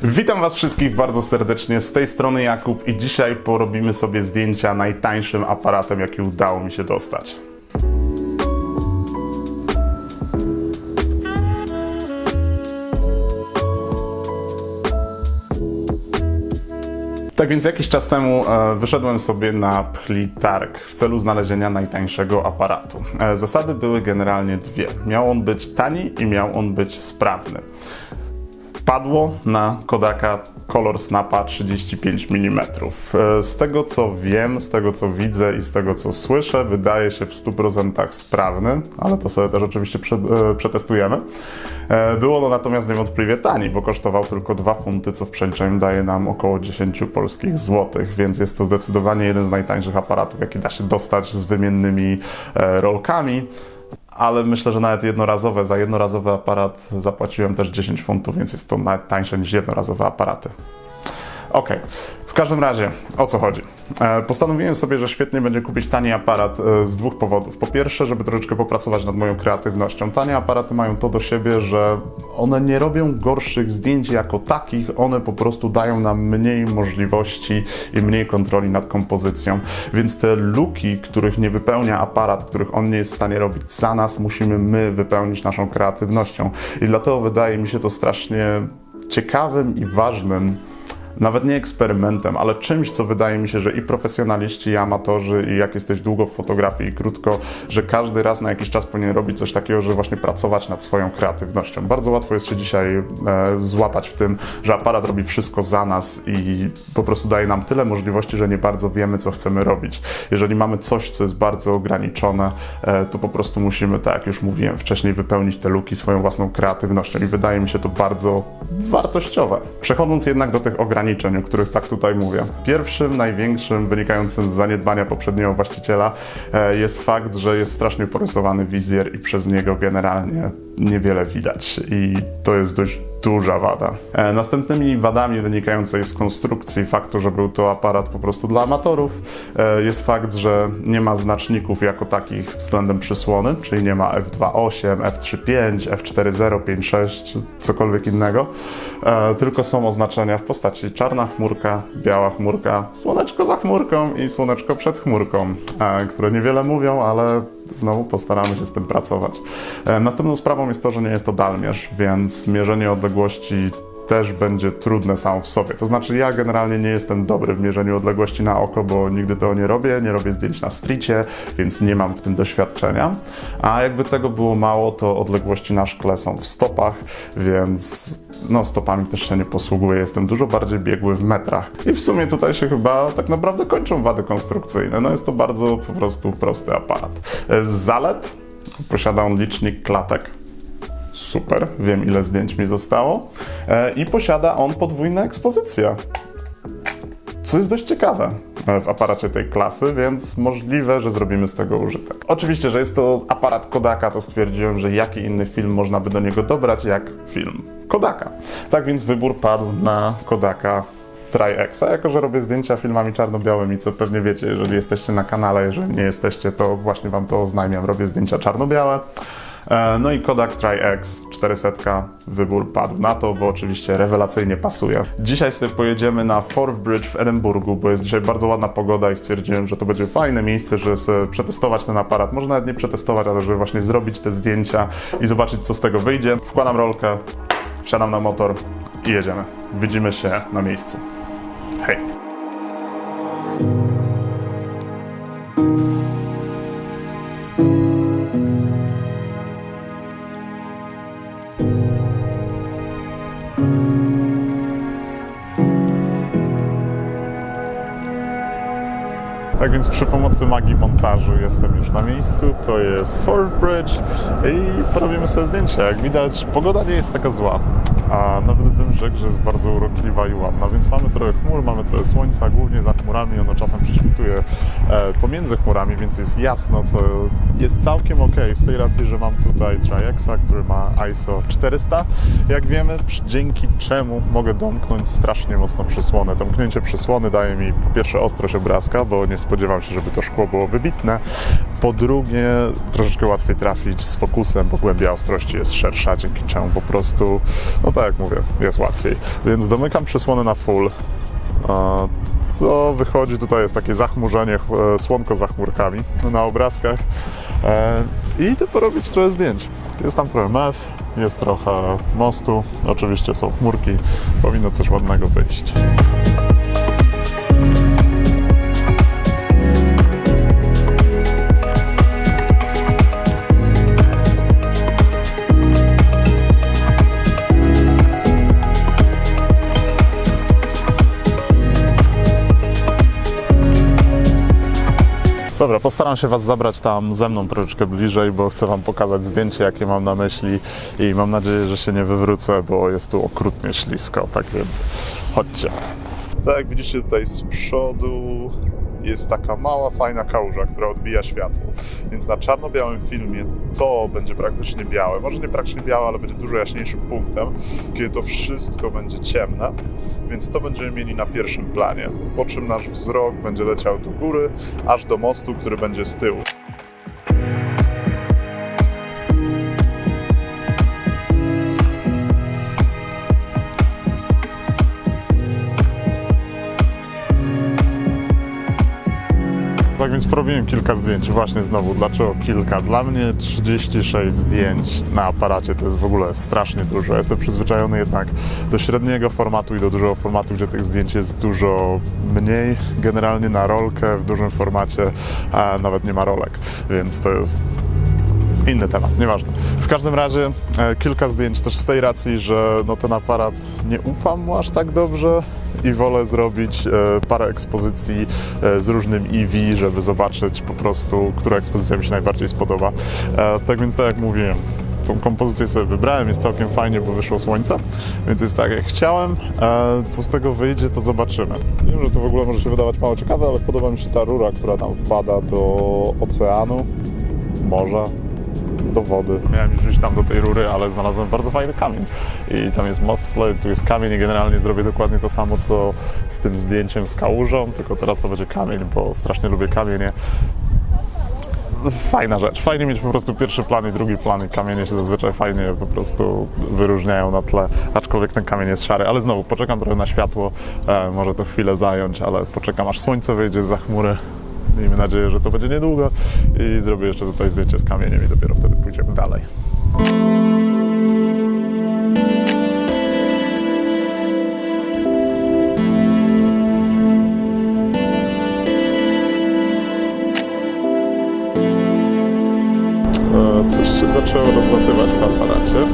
Witam Was wszystkich bardzo serdecznie. Z tej strony Jakub i dzisiaj porobimy sobie zdjęcia najtańszym aparatem, jaki udało mi się dostać. Tak więc jakiś czas temu e, wyszedłem sobie na Pchli Targ w celu znalezienia najtańszego aparatu. E, zasady były generalnie dwie. Miał on być tani i miał on być sprawny. Padło na Kodaka Color Snapa 35 mm. E, Z tego co wiem, z tego co widzę i z tego co słyszę, wydaje się w 100% sprawny, ale to sobie też oczywiście e, przetestujemy. E, Było ono natomiast niewątpliwie tani, bo kosztował tylko 2 funty, co w przeliczeniu daje nam około 10 polskich złotych, więc jest to zdecydowanie jeden z najtańszych aparatów, jaki da się dostać z wymiennymi rolkami ale myślę, że nawet jednorazowe, za jednorazowy aparat zapłaciłem też 10 funtów, więc jest to nawet tańsze niż jednorazowe aparaty. Okej, w każdym razie, o co chodzi? E, postanowiłem sobie, że świetnie będzie kupić tani aparat e, z dwóch powodów. Po pierwsze, żeby troszeczkę popracować nad moją kreatywnością. Tanie aparaty mają to do siebie, że one nie robią gorszych zdjęć jako takich, one po prostu dają nam mniej możliwości i mniej kontroli nad kompozycją. Więc te luki, których nie wypełnia aparat, których on nie jest w stanie robić za nas, musimy my wypełnić naszą kreatywnością. I dlatego wydaje mi się to strasznie ciekawym i ważnym nawet nie eksperymentem, ale czymś, co wydaje mi się, że i profesjonaliści, i amatorzy, i jak jesteś długo w fotografii i krótko, że każdy raz na jakiś czas powinien robić coś takiego, że właśnie pracować nad swoją kreatywnością. Bardzo łatwo jest się dzisiaj e, złapać w tym, że aparat robi wszystko za nas i po prostu daje nam tyle możliwości, że nie bardzo wiemy, co chcemy robić. Jeżeli mamy coś, co jest bardzo ograniczone, e, to po prostu musimy, tak jak już mówiłem wcześniej, wypełnić te luki swoją własną kreatywnością i wydaje mi się to bardzo wartościowe. Przechodząc jednak do tych ograniczeń, o których tak tutaj mówię. Pierwszym, największym, wynikającym z zaniedbania poprzedniego właściciela e, jest fakt, że jest strasznie porysowany wizjer i przez niego generalnie niewiele widać i to jest dość duża wada. E, Następnymi wadami wynikającymi z konstrukcji faktu, że był to aparat po prostu dla amatorów, e, jest fakt, że nie ma znaczników jako takich względem przysłony, czyli nie ma F2.8, F3.5, F4.0, 5.6, cokolwiek innego, e, tylko są oznaczenia w postaci czarna chmurka, biała chmurka, słoneczko za chmurką i słoneczko przed chmurką, które niewiele mówią, ale znowu postaramy się z tym pracować. E, Następną sprawą jest to, że nie jest to dalmierz, więc mierzenie odległości też będzie trudne samo w sobie. To znaczy, ja generalnie nie jestem dobry w mierzeniu odległości na oko, bo nigdy tego nie robię, nie robię zdjęć na stricie, więc nie mam w tym doświadczenia. A jakby tego było mało, to odległości na szkle są w stopach, więc no, stopami też się nie posługuję. Jestem dużo bardziej biegły w metrach. I w sumie tutaj się chyba tak naprawdę kończą wady konstrukcyjne. No jest to bardzo po prostu prosty aparat. Z zalet posiada on licznik klatek Super, wiem ile zdjęć mi zostało. E, I posiada on podwójne ekspozycje. Co jest dość ciekawe e, w aparacie tej klasy, więc możliwe, że zrobimy z tego użytek. Oczywiście, że jest to aparat Kodaka, to stwierdziłem, że jaki inny film można by do niego dobrać, jak film Kodaka. Tak więc wybór padł na Kodaka Tri-Xa, jako że robię zdjęcia filmami czarno-białymi, co pewnie wiecie, jeżeli jesteście na kanale, jeżeli nie jesteście, to właśnie wam to oznajmiam, robię zdjęcia czarno-białe. E, No i Kodak Tri-X 400, wybór padł na to, bo oczywiście rewelacyjnie pasuje. Dzisiaj sobie pojedziemy na Forth Bridge w Edynburgu, bo jest dzisiaj bardzo ładna pogoda i stwierdziłem, że to będzie fajne miejsce, żeby sobie przetestować ten aparat. Może nawet nie przetestować, ale żeby właśnie zrobić te zdjęcia i zobaczyć, co z tego wyjdzie. Wkładam rolkę, wsiadam na motor i jedziemy. Widzimy się na miejscu. Hej! Więc przy pomocy magii montażu jestem już na miejscu. To jest Forth Bridge i porobimy sobie zdjęcia. Jak widać, pogoda nie jest taka zła. A nawet bym rzekł, że jest bardzo urokliwa i ładna, więc mamy trochę chmur, mamy trochę słońca, głównie za chmurami, ono czasem prześwituje e, pomiędzy chmurami, więc jest jasno, co jest całkiem ok, z tej racji, że mam tutaj Tri-Xa, który ma ISO 400, jak wiemy, dzięki czemu mogę domknąć strasznie mocno przysłonę. Domknięcie przysłony daje mi po pierwsze ostrość obrazka, bo nie spodziewam się, żeby to szkło było wybitne, po drugie troszeczkę łatwiej trafić z fokusem, bo głębia ostrości jest szersza, dzięki czemu po prostu, no tak jak mówię, jest łatwiej. Więc domykam przysłony na full. E, Co wychodzi, tutaj jest takie zachmurzenie, ch- e, słonko za chmurkami na obrazkach. I idę porobić trochę zdjęć. Jest tam trochę mew, jest trochę mostu, oczywiście są chmurki, powinno coś ładnego wyjść. Dobra, postaram się Was zabrać tam ze mną troszeczkę bliżej, bo chcę Wam pokazać zdjęcie, jakie mam na myśli i mam nadzieję, że się nie wywrócę, bo jest tu okrutnie ślisko, tak więc chodźcie. Tak widzicie tutaj z przodu jest taka mała, fajna kałuża, która odbija światło. Więc na czarno-białym filmie to będzie praktycznie białe. Może nie praktycznie białe, ale będzie dużo jaśniejszym punktem, kiedy to wszystko będzie ciemne. Więc to będziemy mieli na pierwszym planie. Po czym nasz wzrok będzie leciał do góry, aż do mostu, który będzie z tyłu. Porobiłem kilka zdjęć. Właśnie znowu, dlaczego kilka? Dla mnie 36 zdjęć na aparacie to jest w ogóle strasznie dużo. Jestem przyzwyczajony jednak do średniego formatu i do dużego formatu, gdzie tych zdjęć jest dużo mniej. Generalnie na rolkę w dużym formacie a nawet nie ma rolek, więc to jest inny temat, nieważne. W każdym razie e, kilka zdjęć też z tej racji, że no, ten aparat nie ufam mu aż tak dobrze i wolę zrobić e, parę ekspozycji e, z różnym EV, żeby zobaczyć po prostu, która ekspozycja mi się najbardziej spodoba. E, tak więc tak jak mówiłem, tą kompozycję sobie wybrałem, jest całkiem fajnie, bo wyszło słońce, więc jest tak jak chciałem. Co z tego wyjdzie, to zobaczymy. Wiem, że to w ogóle może się wydawać mało ciekawe, ale podoba mi się ta rura, która tam wpada do oceanu, morza, do wody. Miałem już iść tam do tej rury, ale znalazłem bardzo fajny kamień. I tam jest most flood, tu jest kamień i generalnie zrobię dokładnie to samo, co z tym zdjęciem z kałużą, tylko teraz to będzie kamień, bo strasznie lubię kamienie. Fajna rzecz. Fajnie mieć po prostu pierwszy plan i drugi plan i kamienie się zazwyczaj fajnie po prostu wyróżniają na tle, aczkolwiek ten kamień jest szary. Ale znowu, poczekam trochę na światło, e, może to chwilę zająć, ale poczekam aż słońce wyjdzie za chmury. Miejmy nadzieję, że to będzie niedługo i zrobię jeszcze tutaj zdjęcie z kamieniem i dopiero wtedy pójdziemy dalej. Coś się zaczęło rozlatywać w aparacie.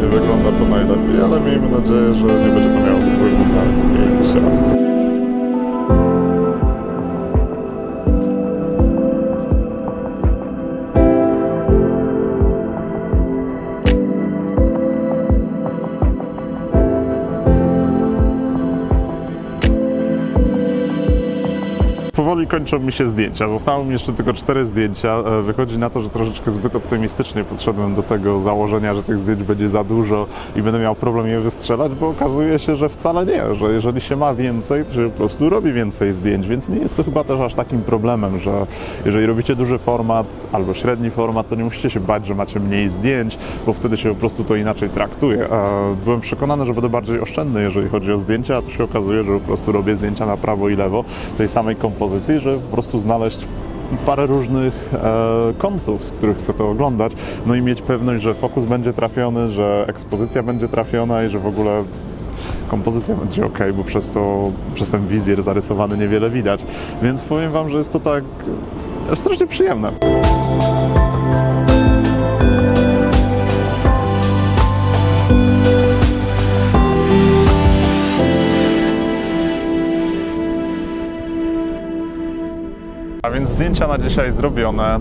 Nie wygląda to najlepiej, ale miejmy nadzieję, że nie będzie to miało wpływu na zdjęcia. Kończą mi się zdjęcia. Zostało mi jeszcze tylko cztery zdjęcia. E, Wychodzi na to, że troszeczkę zbyt optymistycznie podszedłem do tego założenia, że tych zdjęć będzie za dużo i będę miał problem je wystrzelać, bo okazuje się, że wcale nie, że jeżeli się ma więcej, to się po prostu robi więcej zdjęć, więc nie jest to chyba też aż takim problemem, że jeżeli robicie duży format albo średni format, to nie musicie się bać, że macie mniej zdjęć, bo wtedy się po prostu to inaczej traktuje. E, Byłem przekonany, że będę bardziej oszczędny, jeżeli chodzi o zdjęcia, a tu się okazuje, że po prostu robię zdjęcia na prawo i lewo tej samej kompozycji, że po prostu znaleźć parę różnych e, kątów, z których chcę to oglądać, no i mieć pewność, że fokus będzie trafiony, że ekspozycja będzie trafiona i że w ogóle kompozycja będzie ok, bo przez to, przez ten wizjer zarysowany niewiele widać. Więc powiem Wam, że jest to tak e, strasznie przyjemne. Więc zdjęcia na dzisiaj zrobione. E,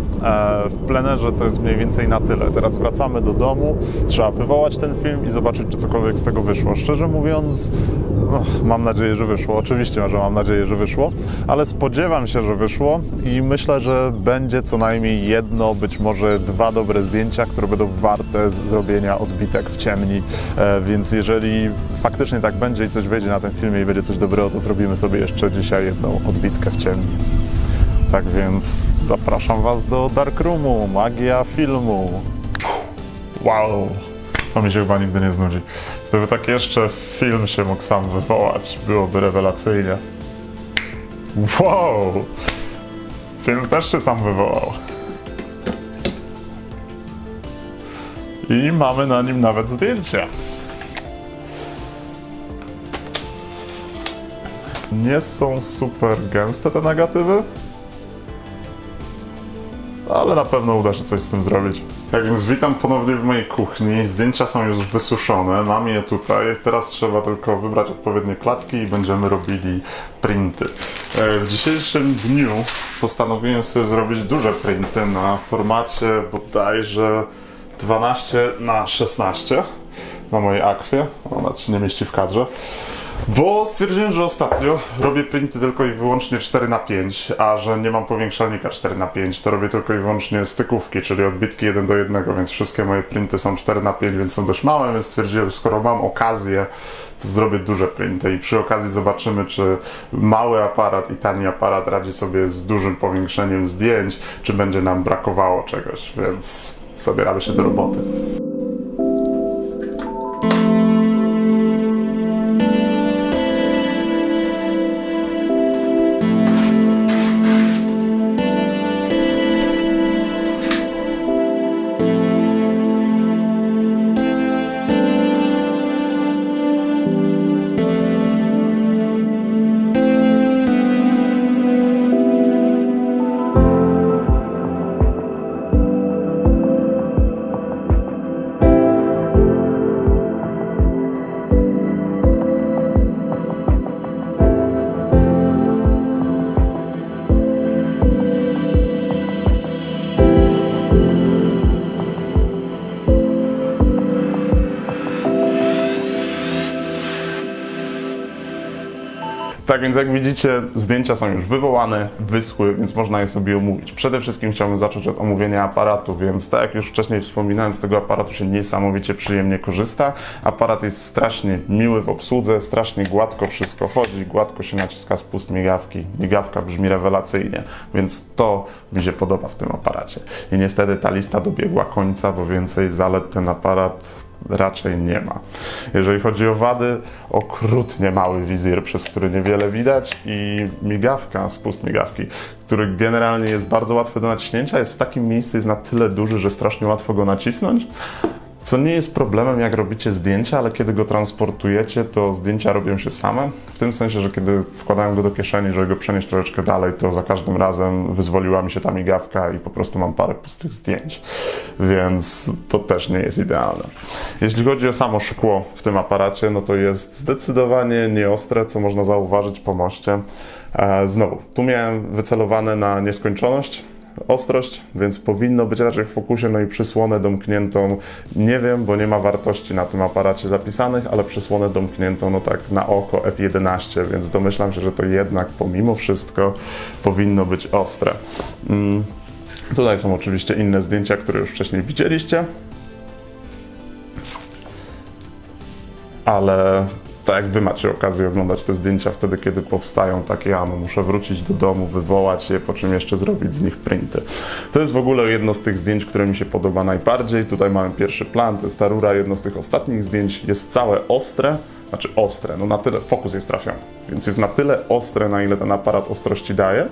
W plenerze to jest mniej więcej na tyle. Teraz wracamy do domu. Trzeba wywołać ten film i zobaczyć, czy cokolwiek z tego wyszło. Szczerze mówiąc, no, mam nadzieję, że wyszło. Oczywiście, że mam nadzieję, że wyszło, ale spodziewam się, że wyszło i myślę, że będzie co najmniej jedno, być może dwa dobre zdjęcia, które będą warte zrobienia odbitek w ciemni. E, Więc jeżeli faktycznie tak będzie i coś wejdzie na tym filmie i będzie coś dobrego, to zrobimy sobie jeszcze dzisiaj jedną odbitkę w ciemni. Tak więc zapraszam Was do Darkroomu, magia filmu. Wow! To mi się chyba nigdy nie znudzi. Gdyby tak jeszcze film się mógł sam wywołać, byłoby rewelacyjnie. Wow! Film też się sam wywołał. I mamy na nim nawet zdjęcia. Nie są super gęste te negatywy, ale na pewno uda się coś z tym zrobić. Tak więc witam ponownie w mojej kuchni. Zdjęcia są już wysuszone, mam je tutaj. Teraz trzeba tylko wybrać odpowiednie klatki i będziemy robili printy. E, W dzisiejszym dniu postanowiłem sobie zrobić duże printy na formacie bodajże 12 na 16 na mojej akwie. Ona się nie mieści w kadrze. Bo stwierdziłem, że ostatnio robię printy tylko i wyłącznie 4 na 5 a że nie mam powiększalnika 4 na 5 to robię tylko i wyłącznie stykówki, czyli odbitki 1 do 1, więc wszystkie moje printy są 4 na 5 więc są dość małe, więc stwierdziłem, skoro mam okazję, to zrobię duże printy i przy okazji zobaczymy, czy mały aparat i tani aparat radzi sobie z dużym powiększeniem zdjęć, czy będzie nam brakowało czegoś, więc zabieramy się do roboty. Tak więc jak widzicie, zdjęcia są już wywołane, wyschły, więc można je sobie omówić. Przede wszystkim chciałbym zacząć od omówienia aparatu, więc tak jak już wcześniej wspominałem, z tego aparatu się niesamowicie przyjemnie korzysta. Aparat jest strasznie miły w obsłudze, strasznie gładko wszystko chodzi, gładko się naciska spust migawki. Migawka brzmi rewelacyjnie, więc to mi się podoba w tym aparacie. I niestety ta lista dobiegła końca, bo więcej zalet ten aparat raczej nie ma. Jeżeli chodzi o wady, okrutnie mały wizir, przez który niewiele widać i migawka, spust migawki, który generalnie jest bardzo łatwy do naciśnięcia, jest w takim miejscu, jest na tyle duży, że strasznie łatwo go nacisnąć. Co nie jest problemem, jak robicie zdjęcia, ale kiedy go transportujecie, to zdjęcia robią się same. W tym sensie, że kiedy wkładałem go do kieszeni, żeby go przenieść troszeczkę dalej, to za każdym razem wyzwoliła mi się ta migawka i po prostu mam parę pustych zdjęć. Więc to też nie jest idealne. Jeśli chodzi o samo szkło w tym aparacie, no to jest zdecydowanie nieostre, co można zauważyć po moście. E, Znowu, tu miałem wycelowane na nieskończoność ostrość, więc powinno być raczej w fokusie, no i przysłonę domkniętą, nie wiem, bo nie ma wartości na tym aparacie zapisanych, ale przysłonę domkniętą, no tak na oko F11, więc domyślam się, że to jednak pomimo wszystko powinno być ostre. Mm. Tutaj są oczywiście inne zdjęcia, które już wcześniej widzieliście, ale tak jak wy macie okazję oglądać te zdjęcia wtedy, kiedy powstają takie, a no muszę wrócić do domu, wywołać je, po czym jeszcze zrobić z nich printy. To jest w ogóle jedno z tych zdjęć, które mi się podoba najbardziej. Tutaj mamy pierwszy plan, to jest ta rura, jedno z tych ostatnich zdjęć, jest całe ostre, znaczy ostre, no na tyle, fokus jest trafiony, więc jest na tyle ostre, na ile ten aparat ostrości daje.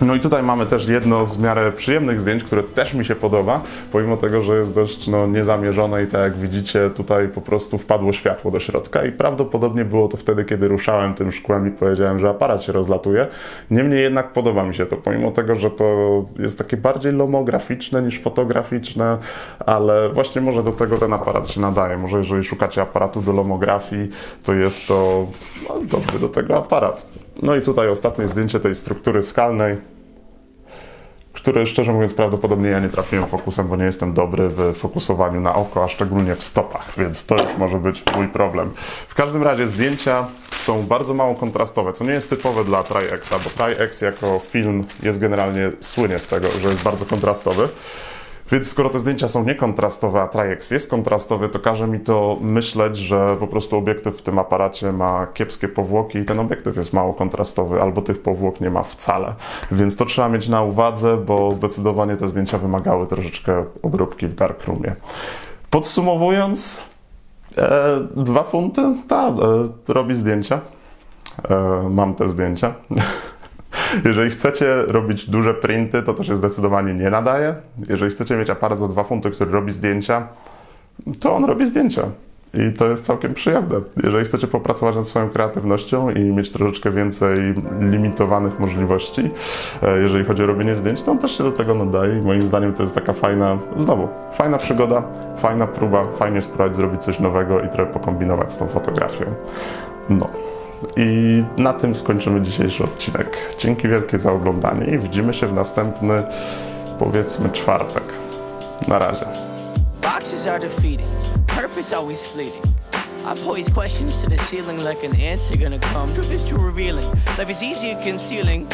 No i tutaj mamy też jedno z miarę przyjemnych zdjęć, które też mi się podoba, pomimo tego, że jest dość no, niezamierzone i tak jak widzicie, tutaj po prostu wpadło światło do środka i prawdopodobnie było to wtedy, kiedy ruszałem tym szkłem i powiedziałem, że aparat się rozlatuje. Niemniej jednak podoba mi się to, pomimo tego, że to jest takie bardziej lomograficzne niż fotograficzne, ale właśnie może do tego ten aparat się nadaje. Może jeżeli szukacie aparatu do lomografii, to jest to no, dobry do tego aparat. No i tutaj ostatnie zdjęcie tej struktury skalnej, które szczerze mówiąc prawdopodobnie ja nie trafiłem fokusem, bo nie jestem dobry w fokusowaniu na oko, a szczególnie w stopach, więc to już może być mój problem. W każdym razie zdjęcia są bardzo mało kontrastowe, co nie jest typowe dla Tri-Xa, bo Tri-X jako film jest generalnie słynie z tego, że jest bardzo kontrastowy. Więc skoro te zdjęcia są niekontrastowe, a Tri-X jest kontrastowy, to każe mi to myśleć, że po prostu obiektyw w tym aparacie ma kiepskie powłoki i ten obiektyw jest mało kontrastowy, albo tych powłok nie ma wcale. Więc to trzeba mieć na uwadze, bo zdecydowanie te zdjęcia wymagały troszeczkę obróbki w darkroomie. Podsumowując, e, dwa funty, ta, e, robi zdjęcia. E, mam te zdjęcia. Jeżeli chcecie robić duże printy, to to się zdecydowanie nie nadaje. Jeżeli chcecie mieć aparat za dwa funty, który robi zdjęcia, to on robi zdjęcia. I to jest całkiem przyjemne. Jeżeli chcecie popracować nad swoją kreatywnością i mieć troszeczkę więcej limitowanych możliwości, e, jeżeli chodzi o robienie zdjęć, to on też się do tego nadaje i moim zdaniem to jest taka fajna, znowu, fajna przygoda, fajna próba, fajnie spróbować zrobić coś nowego i trochę pokombinować z tą fotografią. No. I na tym skończymy dzisiejszy odcinek. Dzięki wielkie za oglądanie i widzimy się w następny, powiedzmy, czwartek. Na razie. Boxes are defeating, purpose always fleeting. I pose questions to the ceiling like an answer gonna come. Truth is too revealing. Life is easy at concealing.